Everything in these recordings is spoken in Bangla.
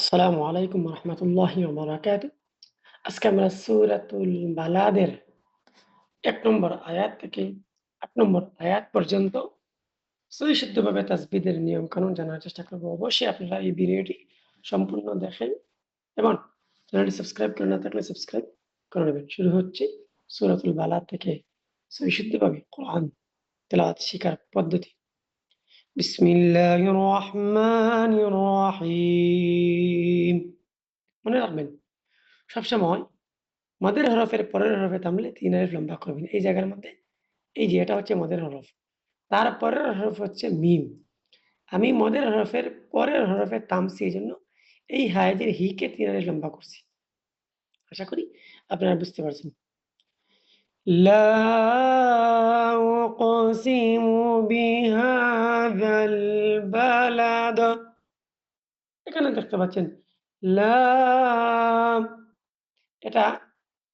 আসসালামু আলাইকুম রহমতুল্লাহি ওবরাকাতু আজকে আমরা সুরাতুল বালাদের এক নম্বর আয়াত থেকে আট নম্বর আয়াত পর্যন্ত সুবিশুদ্ধভাবে তাজবিদের নিয়ম কানুন জানার চেষ্টা করব। অবশ্যই আপনারা এই ভিডিওটি সম্পূর্ণ দেখেন এবং চ্যানেলটি সাবস্ক্রাইব করে না থাকলে সাবস্ক্রাইব করে নেবেন। শুরু হচ্ছে সুরাতুল বালাদ থেকে সুবিশুদ্ধভাবে কোরআন তেলাওয়াত শেখার পদ্ধতি। বিসমিল্লাহির রহমানির রহিম মনে রাখবেন, সবসময় মদের হরফের পরের হরফে থামলে তিন আলিফ লম্বা করবেন এই জায়গার মধ্যে, এই যে এটা হচ্ছে মদের হরফ। তার পরের হরফ হচ্ছে মিম। আমি মদের হরফের পরের হরফে থামছি এই জন্য এই হায়াতের হিকে তিন আলিফ লম্বা করছি। আশা করি আপনারা বুঝতে পারছেন। লা উকসিমু বিহাযাল এখানে দেখতে পাচ্ছেন, লাম। এটা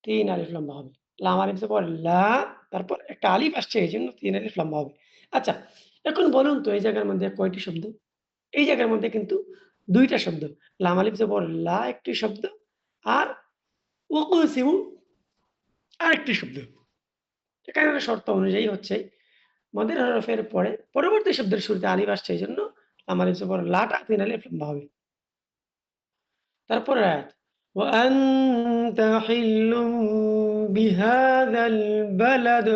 তিন আলিফ লম্বা হবে। লাম আলিফ পর লা, তারপর একটা আলিফ আসছে, এই জন্য তিন আলিফ লম্বা হবে। আচ্ছা এখন বলুন তো, এই জায়গার মধ্যে কয়টি শব্দ? এই জায়গার মধ্যে কিন্তু দুইটা শব্দ। লাম আলিফ পর লা একটি শব্দ, আর ওকুসিমু আরেকটি শব্দ। এখানে শর্ত অনুযায়ী হচ্ছে মদের হরফের পরে পরবর্তী শব্দের শুরুতে আলিফ আসছে এই জন্য লাম আলিফ পর লাটা তিন আলিফ লম্বা হবে তারপর আয়াত وأنت حل بهذا البلد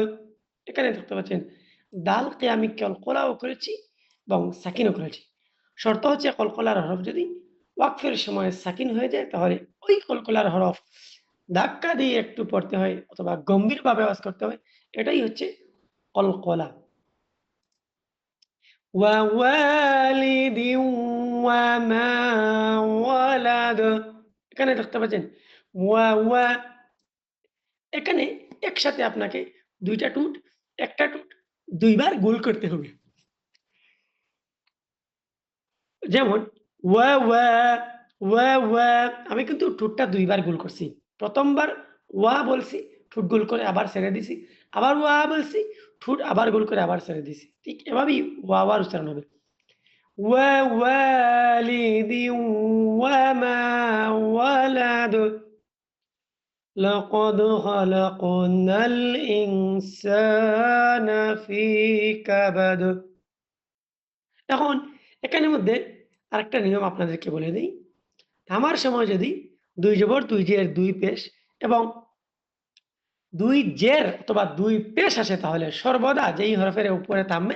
এখানে দেখতে পাচ্ছেন দালকে আমি কলকলাও করেছি এবং সাকিনও করেছি শর্ত হচ্ছে কলকলার হরফ যদি ওয়াকফের সময় সাকিন হয়ে যায় তাহলে ওই কলকলার হরফ ধাক্কা দিয়ে একটু পড়তে হয় অথবা গম্ভীরভাবে আওয়াজ করতে হয় এটাই হচ্ছে কলকলা এখানে দেখতে পাচ্ছেন? ওয়া এখানে একসাথে আপনাকে দুইটা টুট একটা টুট দুইবার গোল করতে হবে। যেমন ওয়া ওয়া ওয়া ওয়া আমি কিন্তু ঠুটটা দুইবার গোল করছি। প্রথমবার ওয়া বলছি, ঠুট গোল করে আবার ছেড়ে দিছি। আবার ওয়া বলছি ঠুট আবার গোল করে আবার ছেড়ে দিছি ঠিক এভাবেই ওয়া ওয়ার উচ্চারণ হবে ووالد وما ولد لقد خلقنا الإنسان في كبد এখন এখানের মধ্যে আরেকটা নিয়ম আপনাদেরকে বলে দিই থামার সময় যদি দুই জবর দুই জের দুই পেশ এবং দুই জের অথবা দুই পেশ আসে তাহলে সর্বদা যেই হরফের উপরে থামবে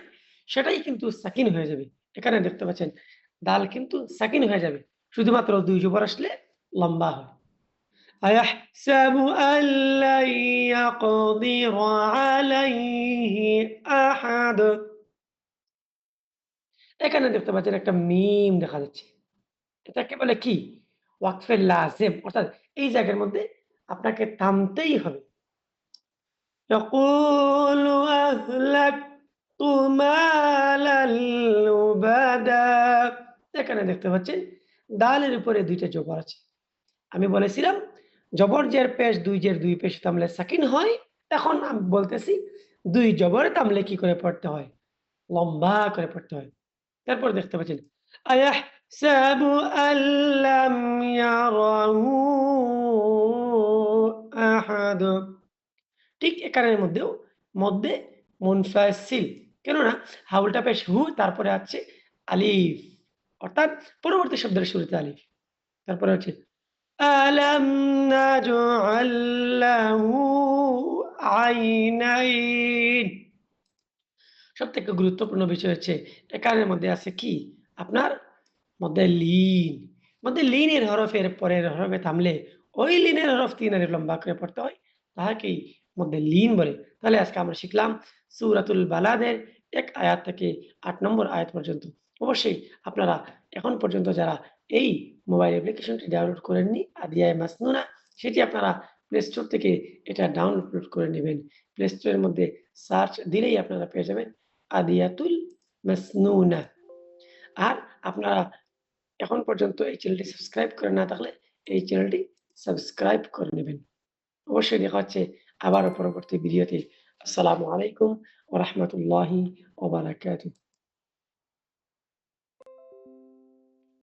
সেটাই কিন্তু সাকিন হয়ে যাবে এখানে দেখতে পাচ্ছেন দাল কিন্তু সাকিন হয়ে যাবে শুধুমাত্র দুই জবর আসলে লম্বা হয় أيحسب أن لن يقدر عليه أحد এখানে দেখতে পাচ্ছেন একটা মিম দেখা যাচ্ছে এটাকে বলে কি ওয়াকফের লাজেম অর্থাৎ এই জায়গার মধ্যে আপনাকে থামতেই হবে يقول أهلكت مالا لبدا এখানে দেখতে পাচ্ছেন দালের উপরে দুইটা জবর আছে আমি বলেছিলাম জবর জের পেশ দুই জের দুই পেশ তামলে সাকিন হয় এখন আমি বলতেছি দুই জবর তামলে কি করে পড়তে হয় লম্বা করে পড়তে হয় তারপর দেখতে পাচ্ছেন আয়াহসাবু আল্লাম ইয়ারাহু আহাদ ঠিক এখানের মধ্যেও মধ্যে মুনফাসিল। কেননা হাউলটা পেশ হু, তারপরে আছে আলিফ। অর্থাৎ পরবর্তী শব্দের শুরুতে আলিফ। তারপরে হচ্ছে, আলাম আইনাইন। সব থেকে গুরুত্বপূর্ণ বিষয় হচ্ছে এখানের মধ্যে আছে কি? আপনার মধ্যে লিন। মধ্যে লিনের হরফের পরের হরফে থামলে ওই লিনের হরফ তিন আলিফ লম্বা করে পড়তে হয়। তাহাকেই মধ্যে লিন বলে। তাহলে আজকে আমরা শিখলাম সুরাতুল বালাদের এক আয়াত থেকে আট নম্বর আয়াত পর্যন্ত। অবশ্যই আপনারা এখন পর্যন্ত যারা এই মোবাইল অ্যাপ্লিকেশনটি ডাউনলোড করেননি, আদিয়ায় মাসনুনা, সেটি আপনারা প্লে স্টোর থেকে এটা ডাউনলোড করে নেবেন। প্লে স্টোরের মধ্যে সার্চ দিলেই আপনারা পেয়ে যাবেন আদিয়াতুল মাসনুনা। আর আপনারা এখন পর্যন্ত এই চ্যানেলটি সাবস্ক্রাইব করে না থাকলে এই চ্যানেলটি সাবস্ক্রাইব করে নেবেন। অবশ্যই দেখা হচ্ছে আবারও পরবর্তী ভিডিওতে আসসালামু আলাইকুম ওরহমতুল্লাহি ওবারাকাতুহ